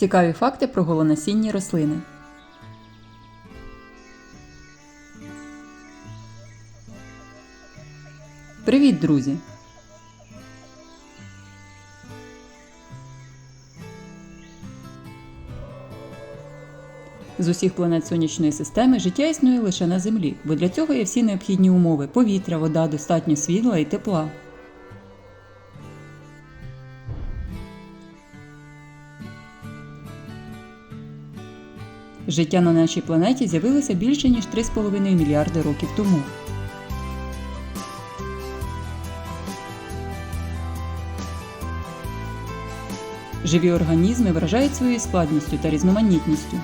Цікаві факти про голонасінні рослини. Привіт, друзі! З усіх планет сонячної системи життя існує лише на Землі, бо для цього є всі необхідні умови повітря, вода, достатньо світла і тепла. Життя на нашій планеті з'явилося більше ніж 3,5 мільярди років тому. Живі організми вражають своєю складністю та різноманітністю.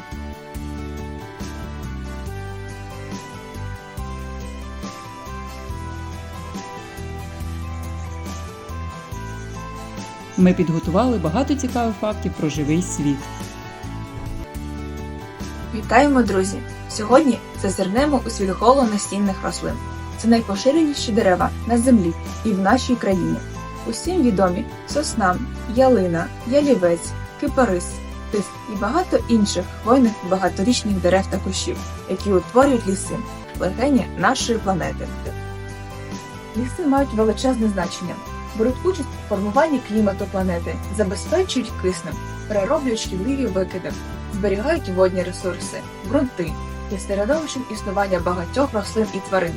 Ми підготували багато цікавих фактів про живий світ. Вітаємо, друзі! Сьогодні зазирнемо у світ голонастінних рослин. Це найпоширеніші дерева на землі і в нашій країні. Усім відомі сосна, ялина, ялівець, кипарис, тис і багато інших хвойних багаторічних дерев та кущів, які утворюють ліси, легені нашої планети. Ліси мають величезне значення, беруть участь у формуванні клімату планети, забезпечують киснем, перероблюють шкідливі викиди, зберігають водні ресурси, ґрунти є середовищем існування багатьох рослин і тварин.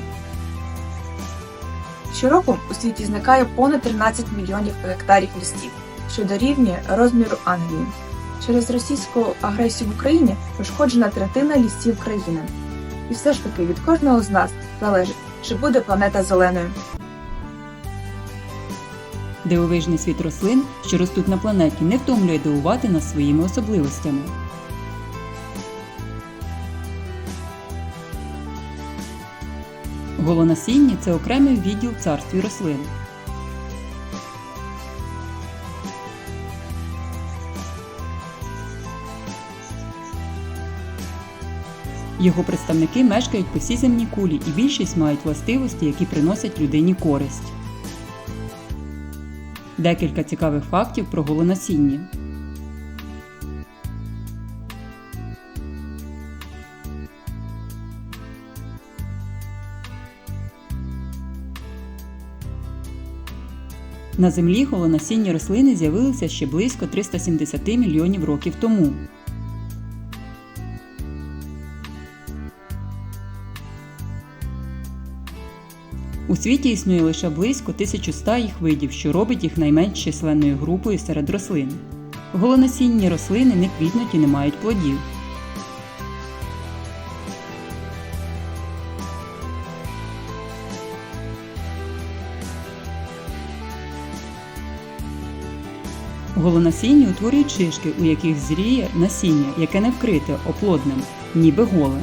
Щороку у світі зникає понад 13 мільйонів гектарів лісів, що дорівнює розміру Англії. Через російську агресію в Україні пошкоджена третина лісів країни. І все ж таки від кожного з нас залежить, чи буде планета зеленою. Дивовижний світ рослин, що ростуть на планеті, не втомлює дивувати нас своїми особливостями. Голонасінні це окремий відділ в царстві рослин. Його представники мешкають по всій кулі і більшість мають властивості, які приносять людині користь. Декілька цікавих фактів про голонасінні. На Землі голонасінні рослини з'явилися ще близько 370 мільйонів років тому. У світі існує лише близько 1100 їх видів, що робить їх найменш численною групою серед рослин. Голонасінні рослини не квітнуть і не мають плодів. Голонасінні утворюють шишки, у яких зріє насіння, яке не вкрите оплодним, ніби голе.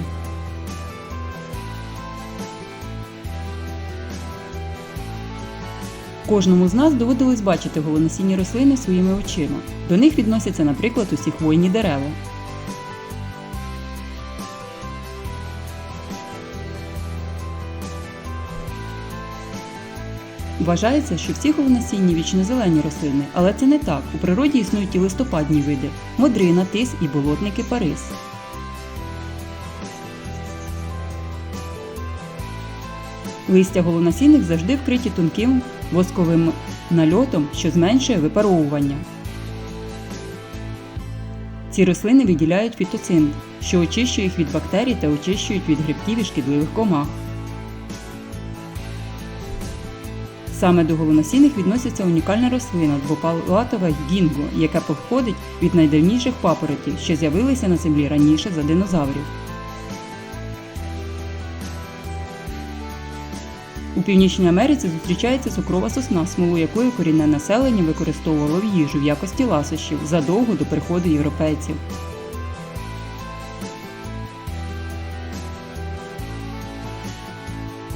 Кожному з нас доводилось бачити голонасінні рослини своїми очима. До них відносяться, наприклад, усі хвойні дерева. Вважається, що всі голонасінні вічнозелені рослини, але це не так. У природі існують і листопадні види модрина, тис і болотний кипарис. Листя голонасінних завжди вкриті тонким восковим нальотом, що зменшує випаровування. Ці рослини виділяють фітоцин, що очищує їх від бактерій та очищують від грибків і шкідливих комах. Саме до голонасінних відноситься унікальна рослина двопалатова гінго, яка походить від найдавніших папоротів, що з'явилися на землі раніше за динозаврів. У Північній Америці зустрічається цукрова сосна, смолу якої корінне населення використовувало в їжу в якості ласощів задовго до приходу європейців.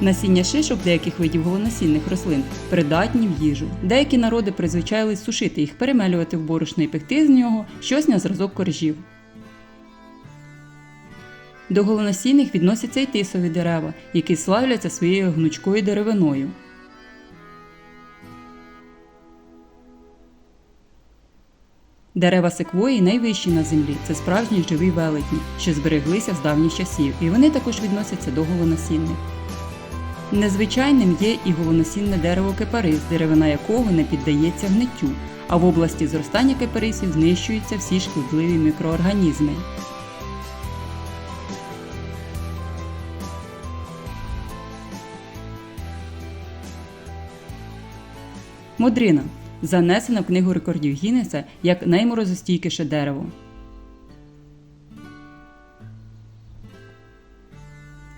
Насіння шишок деяких видів голонасінних рослин придатні в їжу. Деякі народи призвичайлись сушити їх, перемелювати в борошно і пекти з нього щось на зразок коржів. До голонасінних відносяться й тисові дерева, які славляться своєю гнучкою деревиною. Дерева секвої найвищі на землі. Це справжні живі велетні, що збереглися з давніх часів, і вони також відносяться до голоносінних. Незвичайним є і голоносінне дерево кипарис, деревина якого не піддається гниттю, а в області зростання кипарисів знищуються всі шкідливі мікроорганізми. Модрина занесена в книгу рекордів Гіннеса як найморозостійкіше дерево.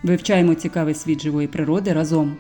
Вивчаємо цікавий світ живої природи разом.